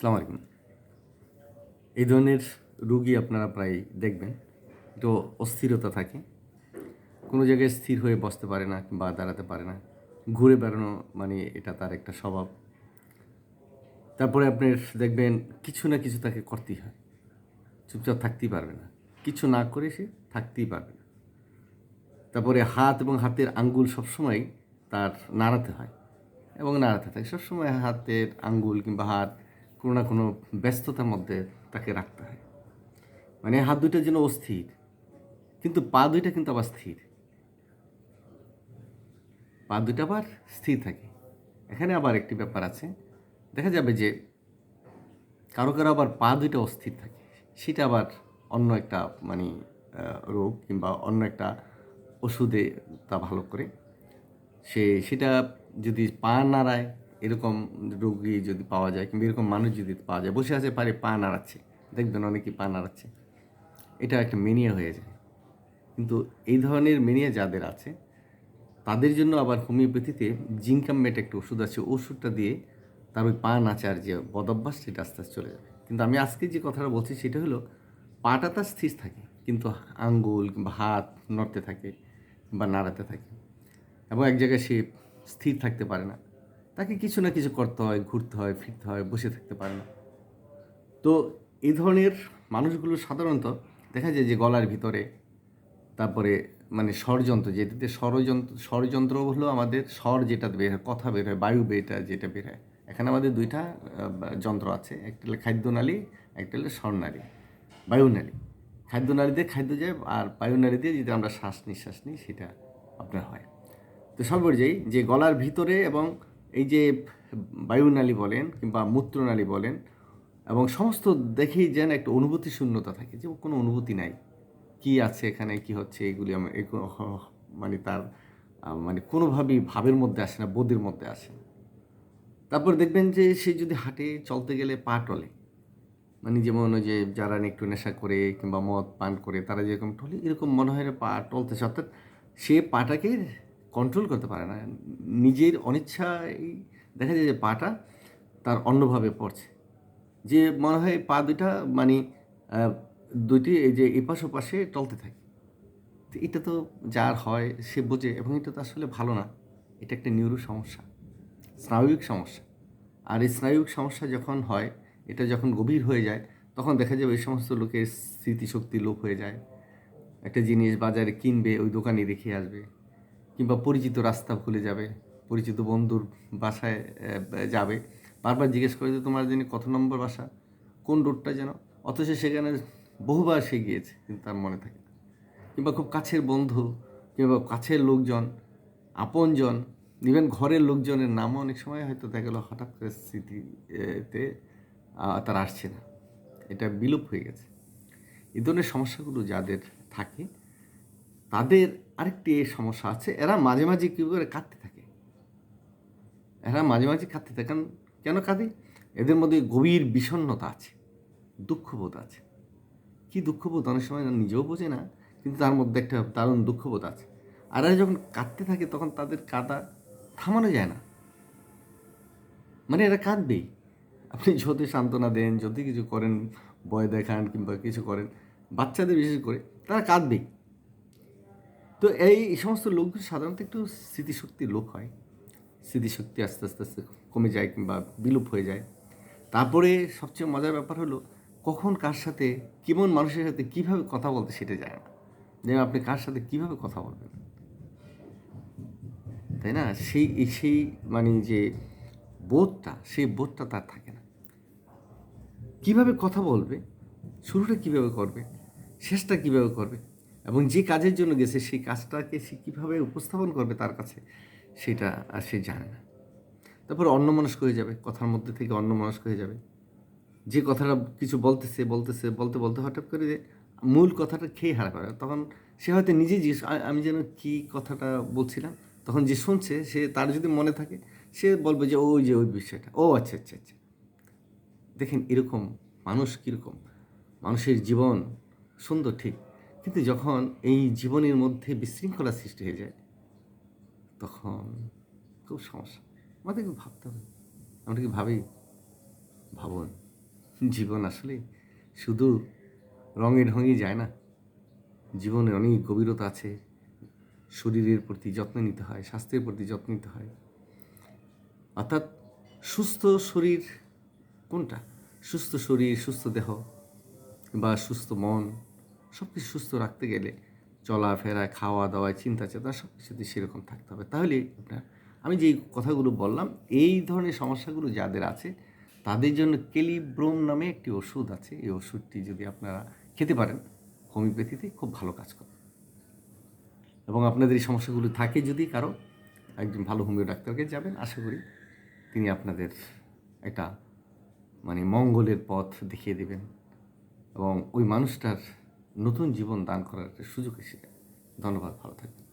সালাম আলাইকুম। এই ধরনের রুগী আপনারা প্রায় দেখবেন একটু অস্থিরতা থাকে। কোনো জায়গায় স্থির হয়ে বসতে পারে না কিংবা দাঁড়াতে পারে না। ঘুরে বেড়ানো মানে এটা তার একটা স্বভাব। তারপরে আপনার দেখবেন কিছু না কিছু তাকে করতেই হয়। চুপচাপ থাকতেই পারবে না। কিছু না করে সে থাকতেই পারবে না। তারপরে হাত এবং হাতের আঙ্গুল সবসময় তার নাড়াতে হয় এবং নাড়াতে থাকে। সবসময় হাতের আঙ্গুল কিংবা হাত কোনো না কোনো ব্যস্ততার মধ্যে তাকে রাখতে হয়। মানে হাত দুইটা যেন অস্থির, কিন্তু পা দুইটা কিন্তু আবার স্থির। পা দুইটা আবার স্থির থাকে। এখানে আবার একটি ব্যাপার আছে। দেখা যাবে যে কারও কারও আবার পা দুইটা অস্থির থাকে। সেটা আবার অন্য একটা মানে রোগ কিংবা অন্য একটা ওষুধে তা ভালো করে। সে, সেটা যদি পা নাড়ায় এরকম রোগী যদি পাওয়া যায় কিংবা এরকম মানুষ যদি পাওয়া যায়, বসে আছে, পারে পা নাড়াচ্ছে। দেখবেন অনেকেই পা নাড়াচ্ছে। এটা একটা মেনিয়া হয়ে যায়। কিন্তু এই ধরনের মেনিয়া যাদের আছে, তাদের জন্য আবার হোমিওপ্যাথিতে জিঙ্কামমেট একটা ওষুধ আছে, ওষুধটা দিয়ে তার ওই পা নাচার যে বদভ্যাস, সেটা আস্তে আস্তে চলে যাবে। কিন্তু আমি আজকে যে কথাটা বলছি, সেটা হলো পাটা তার স্থির থাকে, কিন্তু আঙ্গুল কিংবা হাত নড়তে থাকে বা নাড়াতে থাকে। এবং এক জায়গায় সে স্থির থাকতে পারে না। তাকে কিছু না কিছু করতে হয়, ঘুরতে হয়, ফিরতে হয়, বসে থাকতে পারে না। তো এই ধরনের মানুষগুলো সাধারণত দেখা যায় যে গলার ভিতরে, তারপরে মানে ষড়যন্ত্র যেটাতে ষড়যন্ত্র ষড়যন্ত্র হলো আমাদের স্বর যেটা বের হয়, কথা বের হয়, বায়ু বেটা যেটা বের হয়। এখানে আমাদের দুইটা যন্ত্র আছে, একটা হলো খাদ্যনালী, একটা হলো স্বরনালী, বায়ুনালী। খাদ্যনালী খাদ্য যায় আর বায়ু বায়ুনালী দিয়ে যদি আমরা শ্বাস নিঃশ্বাস নিই, সেটা আপনার হয়। তো সর্বপর্যায়ী যে গলার ভিতরে এবং এই যে বায়ুনালী বলেন কিংবা মূত্রনালী বলেন এবং সমস্ত দেখেই যেন একটা অনুভূতি শূন্যতা থাকে যে কোনো অনুভূতি নাই। কি আছে এখানে, কি হচ্ছে, এগুলি আমার মানে তার মানে কোনোভাবেই ভাবের মধ্যে আসে না, বোধের মধ্যে আসে না। তারপর দেখবেন যে সে যদি হাঁটে, চলতে গেলে পা টলে। মানে যেমন ওই যে যারা একটু নেশা করে কিংবা মদ পান করে, তারা যেরকম টলে, এরকম মনে হয় পা টলতেছে অর্থাৎ সে পাটাকে কন্ট্রোল করতে পারে না। নিজের অনিচ্ছায় দেখা যায় যে পাটা তার অন্যভাবে পড়ছে। যে মনে হয় পা দুইটা মানে দুইটি এই যে এপাশ ওপাশে টলতে থাকে। তো এটা তো যার হয় সে বোঝে এবং এটা তো আসলে ভালো না। এটা একটা নিউরো সমস্যা, স্নায়বিক সমস্যা। আর এই স্নায়বিক সমস্যা যখন হয়, এটা যখন গভীর হয়ে যায়, তখন দেখা যাবে এই সমস্ত লোকের স্মৃতিশক্তি লোপ হয়ে যায়। একটা জিনিস বাজারে কিনবে, ওই দোকানে রেখে আসবে। কিংবা পরিচিত রাস্তা ভুলে যাবে, পরিচিত বন্ধুর বাসায় যাবে। বারবার জিজ্ঞেস করে যে তোমার যিনি কত নম্বর বাসা, কোন রোডটা যেন, অথচ সেখানে বহুবার সে গিয়েছে, কিন্তু তার মনে থাকে কিংবা খুব কাছের বন্ধু, কিংবা কাছের লোকজন, আপনজন ইভেন ঘরের লোকজনের নামও অনেক সময় হয়তো দেখা গেলো হঠাৎ করে স্মৃতিতে তার আসছে না। এটা বিলোপ হয়ে গেছে। এই ধরনের সমস্যাগুলো যাদের থাকে তাদের আরেকটি সমস্যা আছে, এরা মাঝে মাঝে কী করে কাঁদতে থাকে। এরা মাঝে মাঝে কাঁদতে থাকে, কারণ কেন কাঁদে? এদের মধ্যে গভীর বিষণ্ণতা আছে, দুঃখবোধ আছে। কি দুঃখবোধ? অনেক সময় নিজেও বোঝে না, কিন্তু তার মধ্যে একটা দারুণ দুঃখবোধ আছে। আর এরা যখন কাঁদতে থাকে, তখন তাদের কাঁদা থামানো যায় না। মানে এরা কাঁদবেই। আপনি যত সান্ত্বনা দেন যত কিছু করেন, ভয় দেখান কিংবা কিছু করেন, বাচ্চাদের বিশেষ করে, তারা কাঁদবেই। তো এই সমস্ত লোকগুলো সাধারণত একটু স্মৃতিশক্তি লোক হয়। স্মৃতিশক্তি আস্তে আস্তে আস্তে কমে যায় কিংবা বিলোপ হয়ে যায়। তারপরে সবচেয়ে মজার ব্যাপার হলো, কখন কার সাথে, কেমন মানুষের সাথে কীভাবে কথা বলতে সেটা যায় না। যে আপনি কার সাথে কীভাবে কথা বলবেন? তাই না? সেই সেই মানে যে বোধটা, সেই বোধটা তার থাকে না। কীভাবে কথা বলবে, শুরুটা কীভাবে করবে, শেষটা কীভাবে করবে এবং যে কাজের জন্য গেছে, সেই কাজটাকে সে কীভাবে উপস্থাপন করবে তার কাছে, সেটা আর সে জানে না। তারপর অন্যমনস্ক হয়ে যাবে, কথার মধ্যে থেকে অন্যমনস্ক হয়ে যাবে। যে কথাটা কিছু বলতেছে বলতেছে, বলতে বলতে হঠাৎ করে যে মূল কথাটা খেয়ে হারা করে তখন সে হয়তো নিজে জিজ্ঞেস আমি যেন কি কথাটা বলছিলাম? তখন যে শুনছে, সে তার যদি মনে থাকে, সে বলবে যে, ওই যে, ওই বিষয়টা। ও আচ্ছা আচ্ছা আচ্ছা। দেখেন এরকম মানুষ কীরকম? মানুষের জীবন সুন্দর, ঠিক। কিন্তু যখন এই জীবনের মধ্যে বিশৃঙ্খলা সৃষ্টি হয়ে যায়, তখন খুব সমস্যা। আমাদেরকে ভাবতে হবে। আমরা কি ভাবি, ভাবুন, জীবন আসলে শুধু রঙে ঢঙেই যায় না। জীবনে অনেক গভীরতা আছে। শরীরের প্রতি যত্ন নিতে হয়, স্বাস্থ্যের প্রতি যত্ন নিতে হয়। অর্থাৎ সুস্থ শরীর কোনটা? সুস্থ শরীর, সুস্থ দেহ বা সুস্থ মন সব কিছু সুস্থ রাখতে গেলে চলাফেরা খাওয়া দাওয়া চিন্তা চেতনা সব কিছুতে সেরকম থাকতে হবে। তাহলে আপনার, আমি যেই কথাগুলো বললাম, এই ধরনের সমস্যাগুলো যাদের আছে, তাদের জন্য কেলিব্রোম নামে একটি ওষুধ আছে। এই ওষুধটি যদি আপনারা খেতে পারেন, হোমিওপ্যাথিতে খুব ভালো কাজ করে। এবং আপনাদের এই সমস্যাগুলো থাকে যদি কারও, একজন ভালো হোমিও ডাক্তারকে যাবেন, আশা করি তিনি আপনাদের একটা মানে মঙ্গলের পথ দেখিয়ে দেবেন। এবং ওই মানুষটার নতুন জীবন দান করার একটা সুযোগ এসে ধন্যবাদ ভালো থাকবেন।